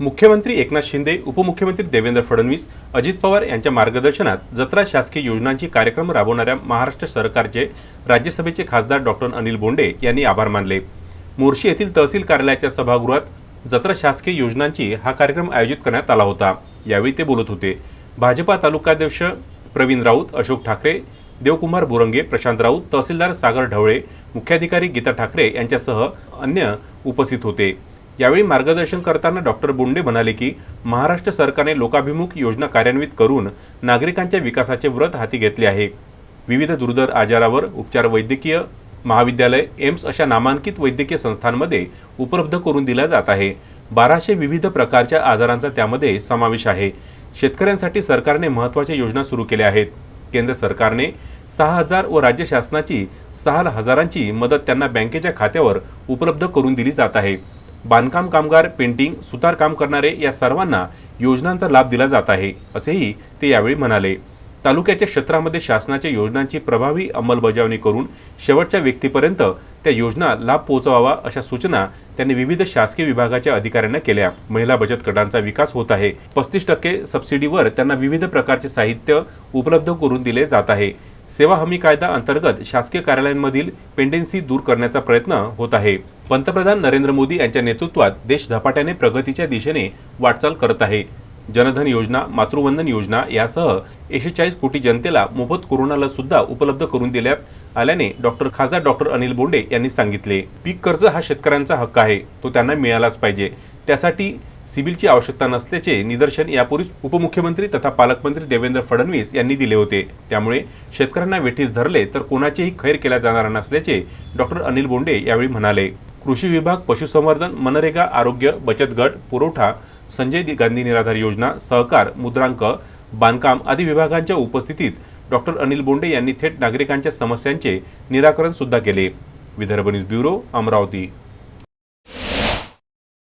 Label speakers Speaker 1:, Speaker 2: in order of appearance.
Speaker 1: मुख्यमंत्री एकनाथ शिंदे उपमुख्यमंत्री देवेंद्र फडणवीस अजित पवार यांच्या मार्गदर्शनात जत्रा शासकीय योजनांची कार्यक्रम राबवणाऱ्या महाराष्ट्र सरकारचे राज्यसभेचे खासदार डॉक्टर अनिल बोंडे यांनी आभार मानले. मोर्शी येथील तहसील कार्यालयाच्या सभागृहात जत्रा शासकीय योजनांची हा कार्यक्रम आयोजित करण्यात आला होता. यावेळी ते बोलत होते. भाजपा तालुकाध्यक्ष प्रवीण राऊत अशोक ठाकरे देवकुमार बुरंगे प्रशांत राऊत तहसीलदार सागर ढवळे मुख्याधिकारी गीता ठाकरे यांच्यासह अन्य उपस्थित होते. यावेळी मार्गदर्शन करताना डॉक्टर बोंडे म्हणाले की महाराष्ट्र सरकारने लोकाभिमुख योजना कार्यान्वित करून नागरिकांच्या विकासाचे व्रत हाती घेतले आहे. विविध दुर्धर आजारावर उपचार वैद्यकीय महाविद्यालय एम्स अशा नामांकित वैद्यकीय संस्थांमध्ये उपलब्ध करून दिला जात आहे. बाराशे विविध प्रकारच्या आजारांचा त्यामध्ये समावेश आहे. शेतकऱ्यांसाठी सरकारने महत्त्वाच्या योजना सुरू केल्या आहेत. केंद्र सरकारने सहा हजार व राज्य शासनाची सहा हजारांची मदत त्यांना बँकेच्या खात्यावर उपलब्ध करून दिली जात आहे. बांधकाम कामगार पेंटिंग सुतार काम करणारे या सर्वांना योजनांचा लाभ दिला जात आहे असेही ते यावेळी म्हणाले. तालुक्याच्या क्षेत्रामध्ये शासनाच्या योजनांची प्रभावी अंमलबजावणी करून शेवटच्या व्यक्तीपर्यंत त्या योजना लाभ पोहोचवावा अशा सूचना त्यांनी विविध शासकीय विभागाच्या अधिकाऱ्यांना केल्या. महिला बचत गटांचा विकास होत आहे. पस्तीस टक्के सबसिडीवर त्यांना विविध प्रकारचे साहित्य उपलब्ध करून दिले जात आहे. सेवा हमी कायदा अंतर्गत शासकीय कार्यालयांमधील पेंडेन्सी दूर करण्याचा प्रयत्न होत आहे. पंतप्रधान नरेंद्र मोदी यांच्या नेतृत्वात देश झपाट्याने प्रगतीच्या दिशेने वाटचाल करत आहे. जनधन योजना मातृवंदन योजना यासह एकशे चाळीस कोटी जनतेला मोफत कोरोना लस सुद्धा उपलब्ध करून देण्यात आल्याने डॉक्टर खासदार डॉक्टर अनिल बोंडे यांनी सांगितले. पीक कर्ज हा शेतकऱ्यांचा हक्क आहे. तो त्यांना मिळालाच पाहिजे. त्यासाठी सिबिलची आवश्यकता नसल्याचे निदर्शन यापूर्वीच उपमुख्यमंत्री तथा पालकमंत्री देवेंद्र फडणवीस यांनी दिले होते. त्यामुळे शेतकऱ्यांना वेठीस धरले तर कोणाचेही खैर केला जाणार नसल्याचे डॉक्टर अनिल बोंडे यावेळी म्हणाले. कृषी विभाग पशुसंवर्धन मनरेगा आरोग्य बचत गट पुरवठा संजय गांधी निराधार योजना सहकार मुद्रांक बांधकाम आदी विभागांच्या उपस्थितीत डॉक्टर अनिल बोंडे यांनी थेट नागरिकांच्या समस्यांचे निराकरण सुद्धा केले. Vidarbha news bureau Amravati.